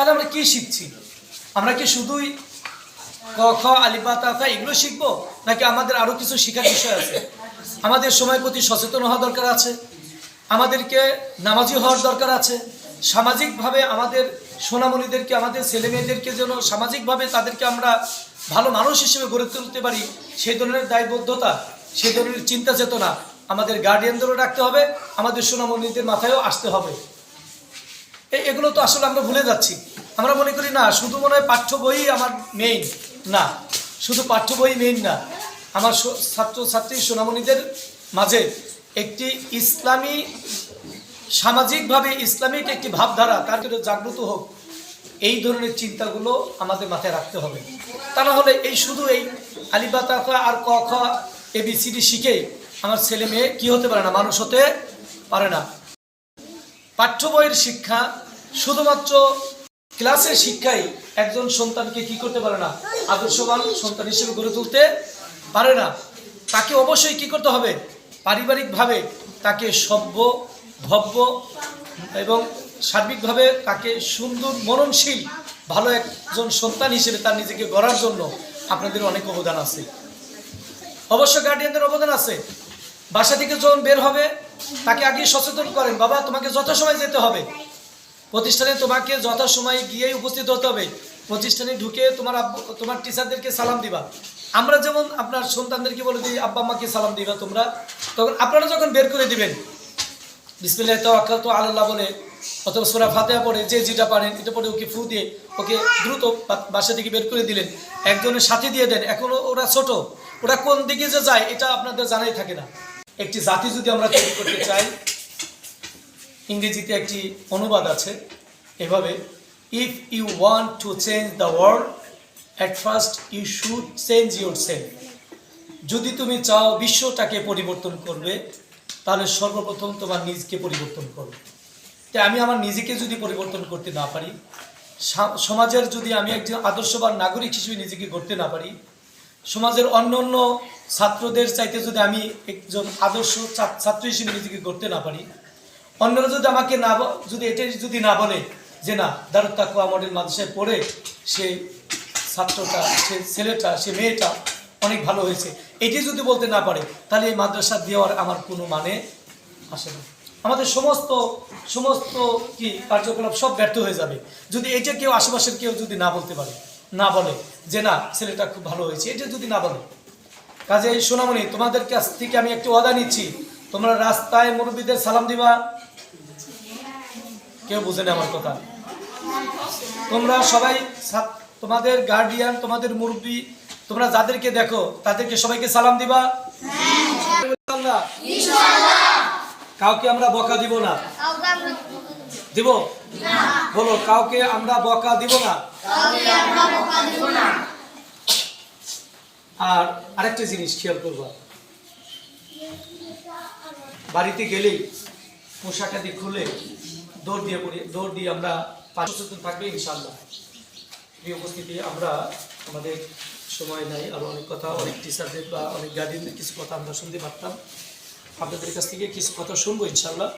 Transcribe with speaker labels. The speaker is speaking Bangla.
Speaker 1: তাহলে আমরা কি শিখছি? আমরা কি শুধুই ক, খ, আলিফা তাফা এগুলো শিখব? নাকি আমাদের আরও কিছু শেখার বিষয় আছে? আমাদের সময় প্রতি সচেতন হওয়া দরকার আছে। আমাদেরকে নামাজি হওয়ার দরকার আছে। সামাজিকভাবে আমাদের সোনামণিদেরকে, আমাদের ছেলে মেয়েদেরকে যেন সামাজিকভাবে তাদেরকে আমরা ভালো মানুষ হিসেবে গড়ে তুলতে পারি, সেই ধরনের দায়বদ্ধতা, সেই ধরনের চিন্তা চেতনা আমাদের গার্ডিয়ানদেরও রাখতে হবে, আমাদের সোনামণিদের মাথায়ও আসতে হবে। এগুলো তো আসলে আমরা ভুলে যাচ্ছি। আমরা মনে করি না, শুধু মনে হয় পাঠ্য বই আমার মেইন না। শুধু পাঠ্য বই মেইন না। আমার স- ছাত্র ছাত্রী সোনামণিদের মাঝে একটি ইসলামী, সামাজিকভাবে ইসলামিক একটি ভাবধারা, তার জন্য জাগ্রত হোক, এই ধরনের চিন্তাগুলো আমাদের মাথায় রাখতে হবে। তা না হলে এই শুধু এই আলিবা তাফা আর ক, খ এবিসিডি শিখে আমার ছেলে মেয়ে কী হতে পারে না, মানুষ হতে পারে না। পাঠ্য বইয়ের শিক্ষা শুধুমাত্র ক্লাসের শিক্ষাই একজন সন্তানকে কি করতে পারে না? আদর্শবান সন্তান হিসেবে গড়ে তুলতে পারে না। তাকে অবশ্যই কি করতে হবে? পারিবারিকভাবে তাকে সভ্য, ভব্য এবং সার্বিকভাবে তাকে সুন্দর, মননশীল, ভালো একজন সন্তান হিসেবে তার নিজেকে গড়ার জন্য আপনাদের অনেক অবদান আছে। অবশ্য গার্ডিয়ানদের অবদান আছে। বাসা থেকে যখন বের হবে, তাকে আগে সচেতন করেন, বাবা, তোমাকে যথাসময় যেতে হবে। প্রতিষ্ঠানে তোমাকে যথাসময়ে গিয়ে উপস্থিত হতে হবে। প্রতিষ্ঠানে ঢুকে তোমার তোমার টিচারদেরকে সালাম দিবা। আমরা যেমন আপনার সন্তানদেরকে বলে দিই, আব্বা, আম্মাকে সালাম দিবা তোমরা। তখন আপনারা যখন বের করে দিবেন, বিসমিল্লাহ তাওয়াক্কাল তো আল্লাহ বলে, অথবা সোরা ফাতেহা পড়ে, যে যেটা পারেন, এটা পড়ে ওকে ফু দিয়ে ওকে দ্রুত বাসা থেকে বের করে দিলেন। একজনের সাথে দিয়ে দেন। এখনও ওরা ছোট। ওরা কোন দিকে যে যায়, এটা আপনাদের জানাই থাকে না। একটি জাতি যদি আমরা তৈরি করতে চাই ইংরেজিতে একটি অনুবাদ আছে, এভাবে if you want to change the world at first you should change yourself যদি তুমি চাও বিশ্বটাকে পরিবর্তন করবে, তাহলে সর্বপ্রথম তোমার নিজকে পরিবর্তন করবে তাই আমি আমার নিজেকে যদি পরিবর্তন করতে না পারি সমাজের যদি আমি একজন আদর্শবান নাগরিক হিসেবে নিজেকে গড়তে না পারি, সমাজের অন্য অন্য ছাত্রদের চাইতে যদি আমি একজন আদর্শ ছাত্র হিসেবে নিজেকে গড়তে না পারি অন্যরা যদি আমাকে না যদি এটাই যদি না বলে যে না দারুদ তাকুয়া মডেল মাদ্রাসায় পড়ে সে ছাত্রটা, সে ছেলেটা, সে মেয়েটা অনেক ভালো হয়েছে। এটি যদি বলতে না পারে, তাহলে এই মাদ্রাসা দেওয়ার আমার কোনো মানে আসে না। আমাদের সমস্ত সমস্ত কি কার্যকলাপ সব ব্যর্থ হয়ে যাবে। যদি এটা কেউ আশেপাশের কেউ যদি না বলতে পারে, না বলে যে না, ছেলেটা খুব ভালো হয়েছে, এটা যদি না বলে। কাজে সোনামণি তোমাদের কাছ থেকে আমি একটি ওয়াদা নিচ্ছি, তোমরা রাস্তায় মুরব্বীদের সালাম দিবা কেউ বুঝে না আমার কথা। তোমরা সবাই তোমাদের গার্ডিয়ান তোমাদের মুরব্বী, তোমরা যাদেরকে দেখো, তাদেরকে সবাইকে সালাম দিবা? কাউকে আমরা বকা দিব না। দিব? বলো, কাউকে আমরা বকা দিব না? আর আরেকটা জিনিস খেয়াল করব। বাড়িতে গেলেই পোশাক খুলে দৌড় দিয়ে পড়ি, দৌড় দিয়ে আমরা সচেতন থাকবে ইনশাল্লাহ এই উপস্থিতি আমরা আমাদের সময় নাই আরও অনেক কথা, অনেক টিচারদের বা অনেক গার্ডিয়ানদের কিছু কথা আমরা শুনতে পারতাম। আপনাদের কাছ থেকে কিছু কথা শুনব ইনশাল্লাহ